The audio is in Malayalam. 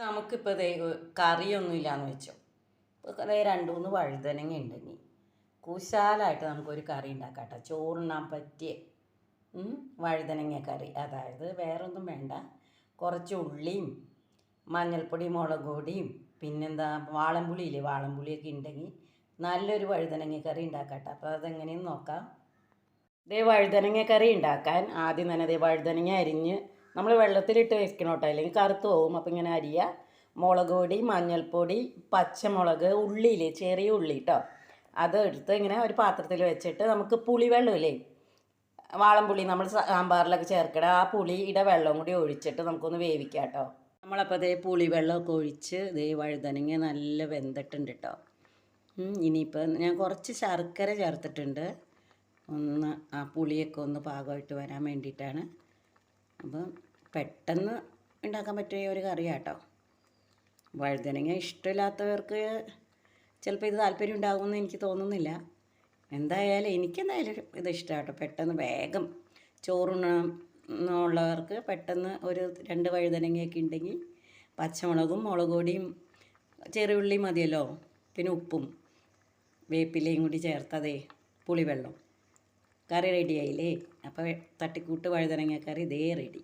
നമുക്കിപ്പോൾ ദേ കറിയൊന്നും ഇല്ലയെന്ന് വെച്ചോ. ഇപ്പോൾ ദേ രണ്ട് മൂന്ന് വഴുതനങ്ങ ഉണ്ട് ഇനി. കുശാലായിട്ട് നമുക്കൊരു കറി ഉണ്ടാക്കാം കേട്ടോ ചോറുണ്ണാൻ പറ്റിയ വഴുതനങ്ങ കറി. അതായത് വേറൊന്നും വേണ്ട. കുറച്ച് ഉള്ളിയും മഞ്ഞൾപ്പൊടി മുളക് പൊടിയും പിന്നെന്താ വാളംപുളിയില്ലേ വാളംപുളിയൊക്കെ ഉണ്ടെങ്കിൽ നല്ലൊരു വഴുതനങ്ങ കറി ഉണ്ടാക്കാം അപ്പോൾ അതെങ്ങനെയെന്ന് നോക്കാം. ദേ വഴുതനങ്ങ കറി ഉണ്ടാക്കാൻ ആദ്യം തന്നെ ദേ വഴുതനങ്ങ അരിഞ്ഞ് നമ്മൾ വെള്ളത്തിലിട്ട് വെക്കണം കേട്ടോ അല്ലെങ്കിൽ കറുത്ത് പോകും അപ്പോൾ ഇങ്ങനെ അരിയുക മുളക് പൊടി മഞ്ഞൾപ്പൊടി പച്ചമുളക് ഉള്ളിയില്ലേ ചെറിയ ഉള്ളി കേട്ടോ അത് എടുത്ത് ഇങ്ങനെ ഒരു പാത്രത്തിൽ വെച്ചിട്ട് നമുക്ക് പുളിവെള്ളമില്ലേ വാളംപുളി നമ്മൾ സാമ്പാറിലൊക്കെ ചേർക്കണ ആ പുളിയുടെ വെള്ളം കൂടി ഒഴിച്ചിട്ട് നമുക്കൊന്ന് വേവിക്കാം കേട്ടോ നമ്മളപ്പോൾ ദേ പുളിവെള്ളമൊക്കെ ഒഴിച്ച് ഇതേ വഴുതനങ്ങ നല്ല വെന്തിട്ടുണ്ട് കേട്ടോ ഇനിയിപ്പോൾ ഞാൻ കുറച്ച് ശർക്കര ചേർത്തിട്ടുണ്ട്. ഒന്ന് ആ പുളിയൊക്കെ ഒന്ന് പാകമായിട്ട് വരാൻ വേണ്ടിയിട്ടാണ്. അപ്പം പെട്ടെന്ന് ഉണ്ടാക്കാൻ പറ്റിയ ഒരു കറിയാട്ടോ. വഴുതനങ്ങ ഇഷ്ടമില്ലാത്തവർക്ക് ചിലപ്പോൾ ഇത് താല്പര്യം ഉണ്ടാകുമെന്ന് എനിക്ക് തോന്നുന്നില്ല. എന്തായാലും എനിക്കെന്തായാലും ഇത് ഇഷ്ടമാട്ടോ. പെട്ടെന്ന് വേഗം ചോറുണ്ണുള്ളവർക്ക് പെട്ടെന്ന് ഒരു രണ്ട് വഴുതനങ്ങയൊക്കെ ഉണ്ടെങ്കിൽ പച്ചമുളകും മുളക് പൊടിയും ചെറിയുള്ളി മതിയല്ലോ. പിന്നെ ഉപ്പും വേപ്പിലയും കൂടി ചേർത്തതേ പുളിവെള്ളം. കറി റെഡി റെഡിയായില്ലേ അപ്പോൾ തട്ടിക്കൂട്ട് വഴുതനങ്ങ കറി ഇതേ റെഡി